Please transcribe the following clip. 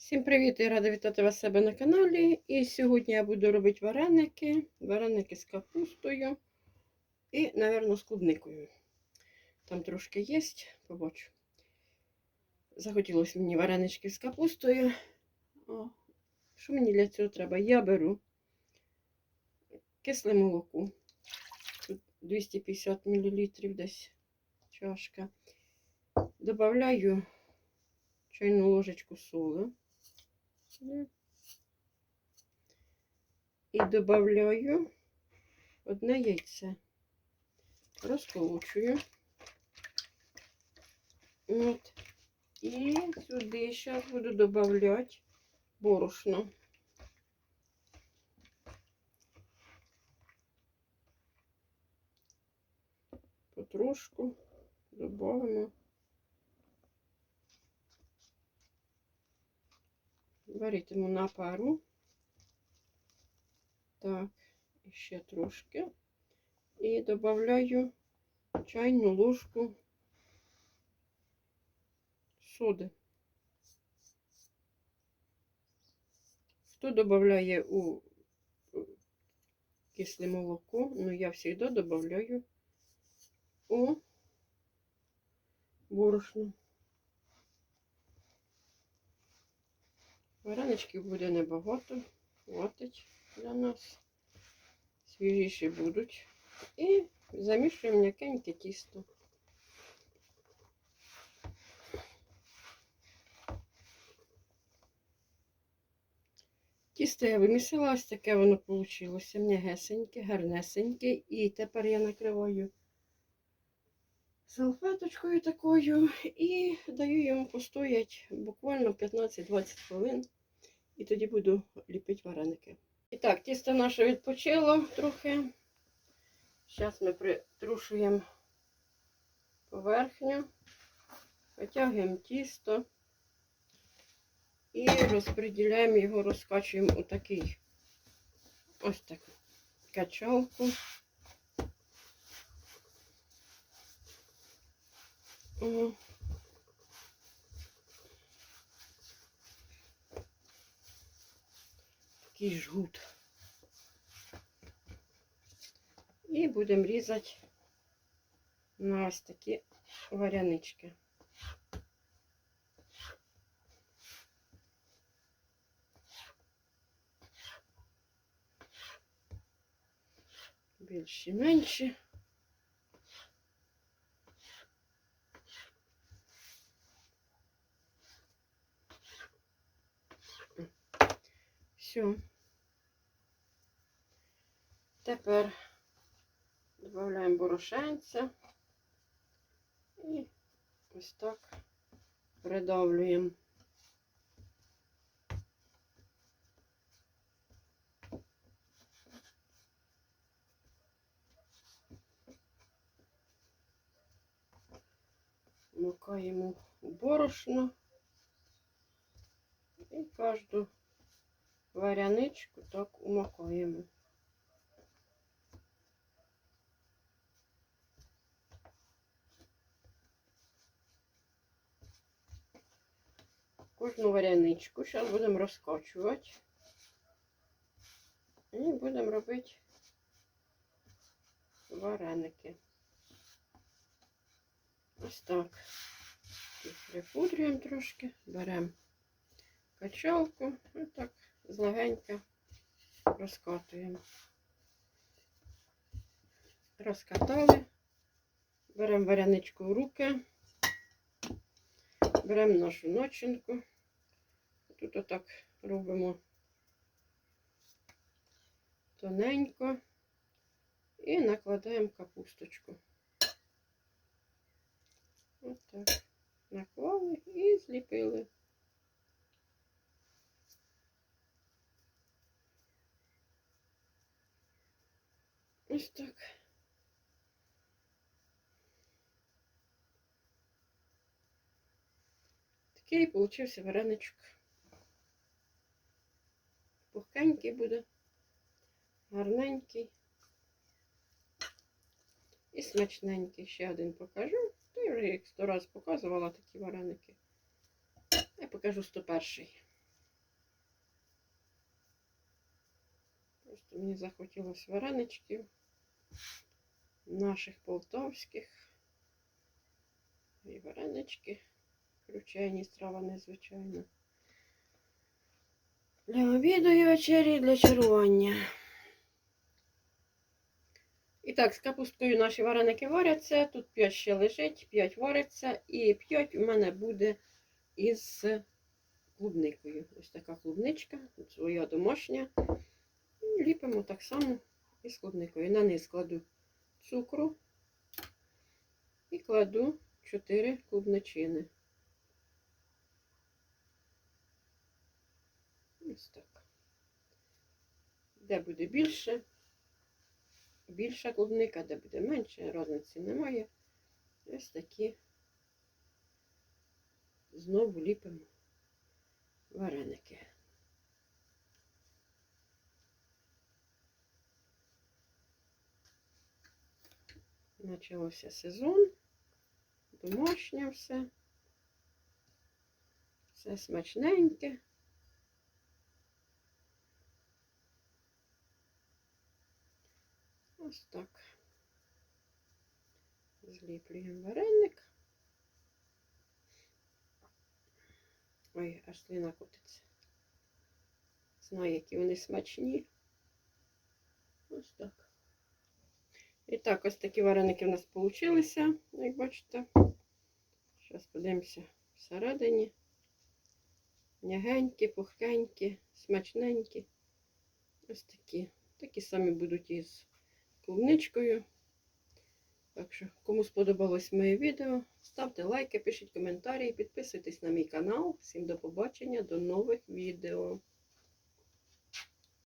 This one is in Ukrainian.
Всім привіт! Я рада вітати вас себе на каналі. І сьогодні я буду робити вареники. Вареники з капустою і, напевно, з клубникою. Там трошки є, побачу. Захотілося мені варенички з капустою. О, що мені для цього треба? Я беру кисле молоко. Тут 250 мл десь чашка. Добавляю чайну ложечку соли. І додаю одне яйце. Розколочую. От. І сюди зараз буду додавати борошно. Потрошку додамо. Варитиму на пару. Так, ще трошки. І додаю чайну ложку соди. Хто додає у кисле молоко, ну я завжди додаю у борошно. Вареничків буде небагато, хватить для нас. Свіжіші будуть. І замішуємо м'якеньке тісто. Тісто я вимісила, ось таке воно вийшло. М'ягесеньке, гарнесеньке. І тепер я накриваю салфеточкою такою і даю йому постоять буквально 15-20 хвилин. І тоді буду ліпити вареники. І так, тісто наше відпочило трохи. Зараз ми притрушуємо поверхню, витягуємо тісто і розподіляємо його, розкачуємо у такий ось таку качалку. О. Такий жгут. І будемо різати на ось такі варянички. Більші, менші. Все. Тепер додаємо борошенця і ось так придавлюємо. Макаємо борошно і кожну варяничку так умакуємо. Кожну варяничку зараз будемо розкочувати і будемо робити вареники. Ось так. Припудрюємо трошки, беремо качалку, і так злегенька розкатуємо. Розкатали, беремо варяничку в руки, беремо нашу начинку. Тут отак робимо тоненько і накладаємо капусточку. Отак. Наклали і зліпили. Ось так. Такий получився вареничок. Пухкенький буде, гарненький і смачненький. Ще один покажу. Та я вже як сто раз показувала такі вареники. Я покажу 101-й. Просто мені захотілося вареничків наших полтавських. І варенички. Кручені страва незвичайна. Для обіду і вечері, для чарування. І так, з капусткою наші вареники варяться. Тут 5 ще лежить, 5 вариться, і 5 у мене буде із клубникою. Ось така клубничка, тут своя домашня. І ліпимо так само із клубникою. На низ кладу цукру і кладу 4 клубничини. Ось так. Де буде більше, більша клубника, де буде менше, різниці немає. Ось такі знову ліпимо вареники. Почався сезон, домашнє все, все смачненьке. Ось так. Зліплюємо вареник. Ой, аж слина котиться. Знаю, які вони смачні. Ось так. І так, ось такі вареники в нас получилися, як бачите. Зараз подивимося всередині. М'ягенькі, пухкенькі, смачненькі. Ось такі. Такі самі будуть із клубничкою. Так що, кому сподобалось моє відео, ставте лайки, пишіть коментарі, підписуйтесь на мій канал. Всім до побачення, до нових відео.